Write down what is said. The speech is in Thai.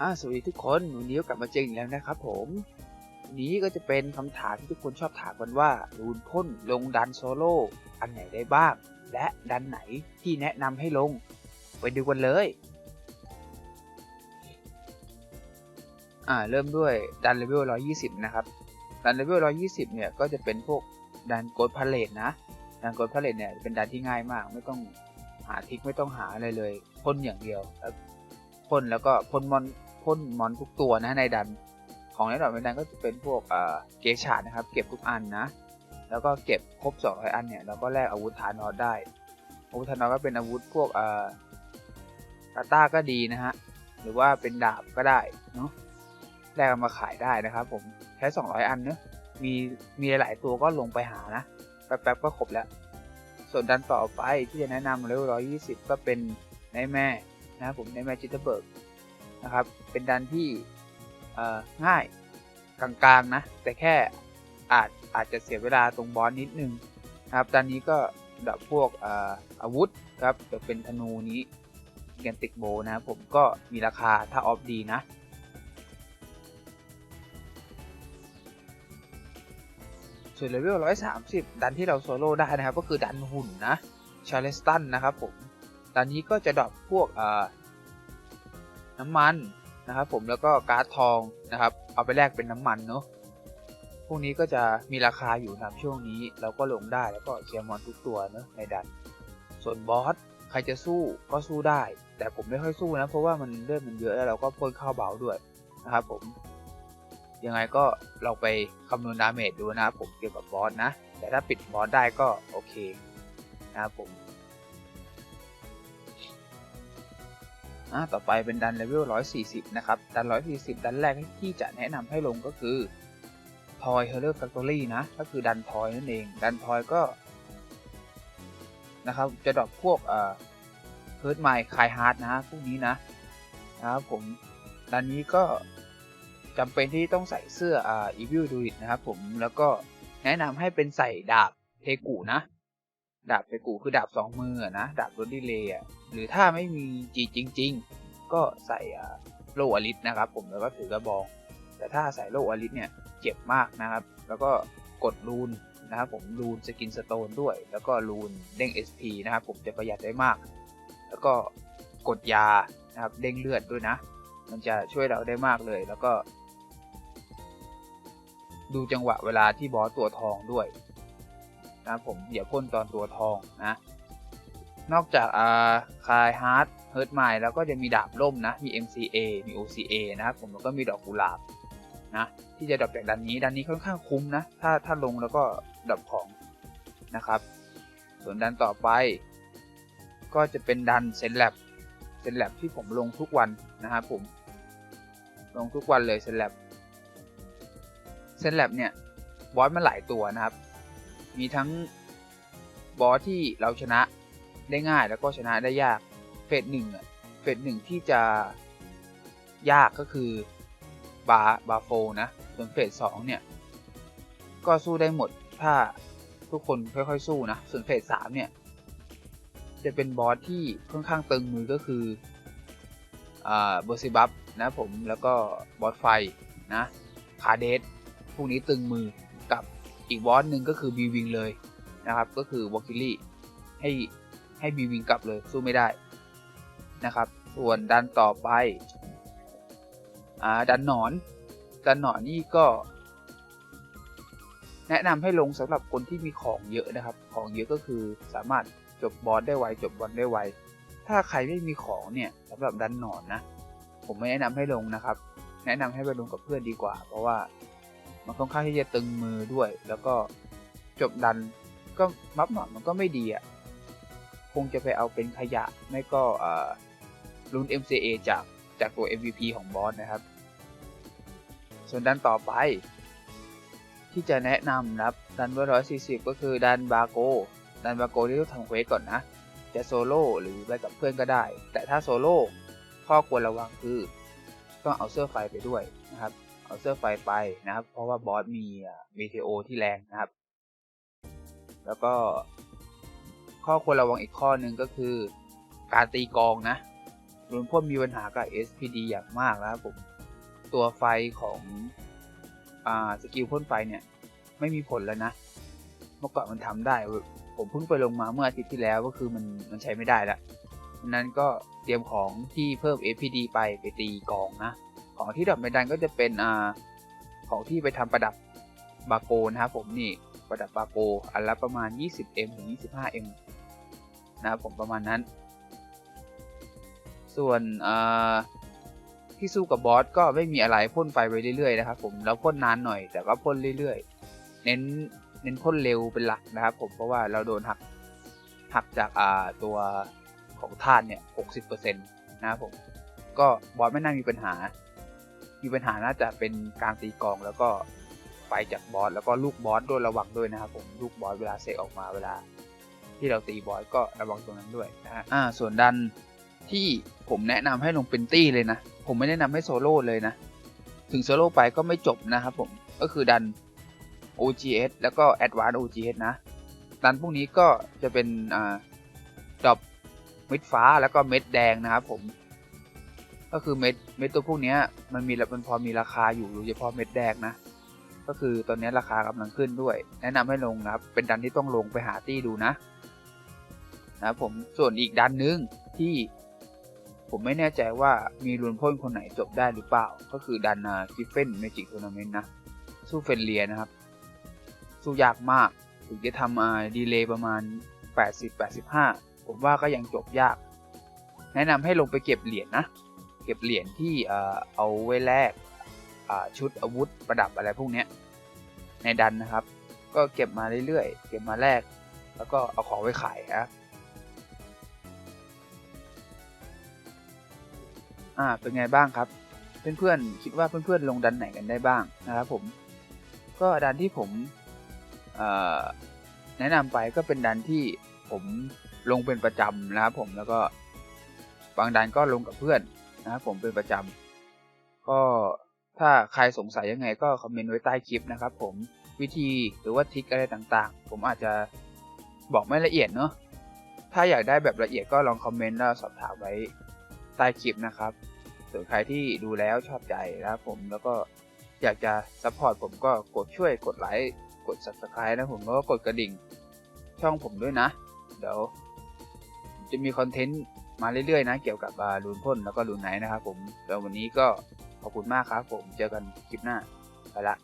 อ่าสวัสดีทุกคนวันนี้ก็กลับมาเจออีกแล้วนะครับผมวันนี้ก็จะเป็นคำถามที่ทุกคนชอบถามกันว่ารูนพ่นลงดันโซโล่อันไหนได้บ้าง และดันไหนที่แนะนำให้ลง ไปดูกันเลย อ่าเริ่มด้วยดันเลเวล120 นะครับ ดันเลเวล120 เนี่ยก็จะเป็นพวกดันโกดพาเลตนะ ดันโกดพาเลตเนี่ยเป็นดันที่ง่ายมากไม่ต้องหาทิกไม่ต้องหาอะไรเลยพ่นอย่างเดียวพ่นแล้วก็พ่นมอน พ่นมอนทุกตัวนะในดันของในดอกในดันก็จะเป็นพวกเกชาดนะครับ เก็บทุกอันนะ แล้วก็เก็บครบ 200 อันเนี่ยเราก็แลกอาวุธทานอสได้ อาวุธทานอสก็เป็นอาวุธพวกเอ่อตาต้าก็ดีนะฮะ หรือว่าเป็นดาบก็ได้เนาะแลกมาขายได้นะครับผมใช้ 200 อันเนอะมีมีหลายตัวก็ลงไปหานะแป๊บๆก็ครบแล้วส่วนดันต่อไปที่จะแนะนำเลเว120 ก็เป็นในแม่นะครับผมในแม่จิตเบิร์ก นะครับ เป็นดันที่ง่ายกลางๆนะ แต่แค่อาจอาจจะเสียเวลาตรงบอสนิดนึงนะครับดันนี้ก็ดับพวกออาวุธครับจะเป็นธนูนี้แกนติกโบนะครับผมก็มีราคาถ้าออฟดีนะส่วนเลเวล 130 ดันที่เราโซโล่ได้นะครับ ก็คือดันหุ่นนะ ชาเลสตันนะครับผมดันนี้ก็จะดรอปพวก น้ำมันนะครับ ผมแล้วก็การ์ดทองนะครับ เอาไปแลกเป็นน้ำมันเนาะพวกนี้ก็จะมีราคาอยู่นะครับช่วงนี้เราก็ลงได้แล้วก็เคลียร์มอนทุกตัวเนาะในดัน ส่วนบอสใครจะสู้ก็สู้ได้ แต่ผมไม่ค่อยสู้นะ เพราะว่ามันเลือดมันเยอะแล้วเราก็พ่นเข้าเบาด้วยนะครับผมยังไงก็เราไปคำนวณดาเมจดูนะครับผมเกี่ยวกับบอสนะ แต่ถ้าปิดบอสได้ก็โอเคนะครับผม อะต่อไปเป็นดันเลเวล140 นะครับ ดัน 140 ดันแรกที่จะแนะนำให้ลงก็คือทอยเฮอร์เรอร์แฟคทอรี่นะ ก็คือดันทอยนั่นเอง ดันทอยก็ นะครับ จะดรอปพวกเอ่อเฮิร์ตไมค์คายฮาร์ดนะ พวกนี้นะ นะครับผม ดันนี้ก็จำเป็นที่ต้องใส่เสื้ออ่า Evil d u i t นะครับผม แล้วก็แนะนำให้เป็นใส่ดาบเทกูนะ ดาบเทกูคือดาบสองมือนะดาบรถดีเลย์หรือถ้าไม่มีจีจริง ๆ ก็ใส่โลอลิสนะครับ ผมแล้วก็ถือกระบอง แต่ถ้าใส่โลอลิสเนี่ยเจ็บมากนะครับ แล้วก็กดรูนนะครับผมรูนสกินสโตนด้วย แล้วก็รูนเด้ง SP นะครับผมจะประหยัดได้มาก แล้วก็กดยานะครับเด้งเลือดด้วยนะ มันจะช่วยเราได้มากเลยแล้วก็ ดูจังหวะเวลาที่บอสตัวทองด้วย นะครับผมอย่าพ่นตอนตัวทองนะ นอกจากอ่าคายฮาร์ดเฮิร์ตไมล์แล้วก็จะมีดาบล่มนะ มี MCA มี OCA นะครับผมแล้วก็มีดอกกุหลาบนะที่จะดรอปจากดันนี้ดันนี้ค่อนข้างคุ้มนะ ถ้าถ้าลงแล้วก็ดรอปของนะครับ ส่วนดันต่อไป ก็จะเป็นดันเซนแลบเซนแลบที่ผมลงทุกวันนะครับผมลงทุกวันเลยเซนแลบเซนแลบเนี่ยบอสมันหลายตัวนะครับ มีทั้งบอสที่เราชนะได้ง่ายแล้วก็ชนะได้ยาก เฟสหนึ่งอะเฟสหนึ่งที่จะยากก็คือบาบาโฟนะ ส่วนเฟสสองเนี่ย ก็สู้ได้หมดถ้าทุกคนค่อยๆสู้นะ ส่วนเฟสสามเนี่ย จะเป็นบอสที่ค่อนข้างตึงมือก็คืออ่าเบอร์ซิบัฟนะผมแล้วก็บอสไฟนะคาเดสพวกนี้ตึงมือ อีกบอสหนึ่งก็คือบีวิงเลยนะครับ ก็คือวอคิลี่ให้ให้บีวิงกลับเลยสู้ไม่ได้นะครับ ส่วนดันต่อไปอ่าดันหนอนดันหนอนนี่ก็ แนะนำให้ลงสำหรับคนที่มีของเยอะนะครับ ของเยอะก็คือสามารถจบบอสได้ไวจบบอลได้ไวถ้าใครไม่มีของเนี่ยสำหรับดันหนอนนะ ผมไม่แนะนำให้ลงนะครับ แนะนำให้ไปลงกับเพื่อนดีกว่า เพราะว่า มันค่อนข้างที่จะตึงมือด้วย แล้วก็จบดันก็มับหนอนมันก็ไม่ดีอะ คงจะไปเอาเป็นขยะ ไม่ก็รุ่น MCA จากจากตัว MVP ของบอสนะครับ ส่วนดันต่อไป ที่จะแนะนำนะครับ ดันเบอร์ร้อยสี่สิบก็คือดันบาโก ดันบาโกที่ต้องทำเควสก่อนนะ จะโซโล่หรือไปกับเพื่อนก็ได้ แต่ถ้าโซโล่ข้อควรระวังคือ ต้องเอาเสื้อไฟไปด้วยนะครับ เอาเสื้อไฟไปนะครับ เพราะว่าบอสมีมีเทโอที่แรงนะครับ แล้วก็ข้อควรระวังอีกข้อหนึ่งก็คือการตีกองนะรุนพ่นมีปัญหากับ SPD อย่างมากนะครับผม ตัวไฟของอ่าสกิลพ่นไฟเนี่ย ไม่มีผลแล้วนะ เมื่อก่อนมันทำได้ ผมเพิ่งไปลงมาเมื่ออาทิตย์ที่แล้วก็คือมันมันใช้ไม่ได้ล้วดังนั้นก็เตรียมของที่เพิ่ม SPD ไปไปตีกองนะ ของที่ดับไม่ดันก็จะเป็นอ่าของที่ไปทำประดับบาโกนะครับผมนี่ประดับบาโกอันละประมาณ 20M ถึง 25M นะครับผมประมาณนั้น ส่วนที่สู้กับบอสก็ไม่มีอะไรพ่นไฟไปเรื่อยๆนะครับผมแล้วพ่นนานหน่อยแต่ก็พ่นเรื่อยๆ เน้นเน้นพ่นเร็วเป็นหลักนะครับผมเพราะว่าเราโดนหักหักจากอ่าตัวของธาตุเนี่ย 60%นะครับผมก็บอสไม่น่ามีปัญหา มีปัญหาน่าจะเป็นการตีกองแล้วก็ไฟจากบอสแล้วก็ลูกบอสด้วยระวังด้วยนะครับผมลูกบอสเวลาเสกออกมาเวลา ที่เราตีบอสก็ระวังตรงนั้นด้วยนะฮะอ่าส่วนดันที่ผมแนะนำให้ลงเป็นตี้เลยนะ ผมไม่แนะนำให้โซโล่เลยนะ ถึงโซโล่ไปก็ไม่จบนะครับผมก็คือดัน OGS แล้วก็ Advanced OGS นะ ดันพวกนี้ก็จะเป็นอ่าดอปเม็ดฟ้าแล้วก็เม็ดแดงนะครับผม ก็คือเม็ดเม็ดตัวพวกนี้มันมีมันพอมีราคาอยู่โดยเฉพาะเม็ดแดงนะ ก็คือตอนนี้ราคากำลังขึ้นด้วย แนะนำให้ลงนะครับ เป็นดันที่ต้องลงไปหาตี้ดูนะนะผมส่วนอีกดันหนึงที่ผมไม่แน่ใจว่ามีรุนพ่นคนไหนจบได้หรือเปล่า ก็คือดันนากิฟเฟนเมจิกทัวร์นาเมนต์นะ สู้เฟนเลียนะครับ สู้ยากมากถึงจะทำอ่าดีเลย์ประมาณ 80-85 ผมว่าก็ยังจบยาก แนะนำให้ลงไปเก็บเหรียญนะ เก็บเหรียญที่เอ่อเอาไว้แลกชุดอาวุธประดับอะไรพวกนี้ในดันนะครับ ก็เก็บมาเรื่อยๆ เก็บมาแลกแล้วก็เอาของไว้ขายครับอ่าเป็นไงบ้างครับ เพื่อนๆคิดว่าเพื่อนๆลงดันไหนกันได้บ้างนะครับผมก็ดันที่ผมแนะนำไปก็เป็นดันที่ผมลงเป็นประจำนะครับผมแล้วก็บางดันก็ลงกับเพื่อน นะครับผมเป็นประจำก็ถ้าใครสงสัยยังไงก็คอมเมนต์ไว้ใต้คลิปนะครับผมวิธีหรือว่าทิคอะไรต่างๆ ผมอาจจะบอกไม่ละเอียดเนาะถ้าอยากได้แบบละเอียดก็ลองคอมเมนต์แล้วสอบถามไว้ใต้คลิปนะครับส่วนใครที่ดูแล้วชอบใจนะครับผมแล้วก็อยากจะซัพพอร์ตผมก็กดช่วยกดไลค์กด subscribe นะผมแล้วก็กดกระดิ่งช่องผมด้วยนะ เดี๋ยว จะมีคอนเทนต์ มาเรื่อยๆ นะ เกี่ยวกับรูนพ่นแล้วก็รูนไหนนะครับผมแล้ววันนี้ก็ขอบคุณมากครับผมเจอกันคลิปหน้าไปละ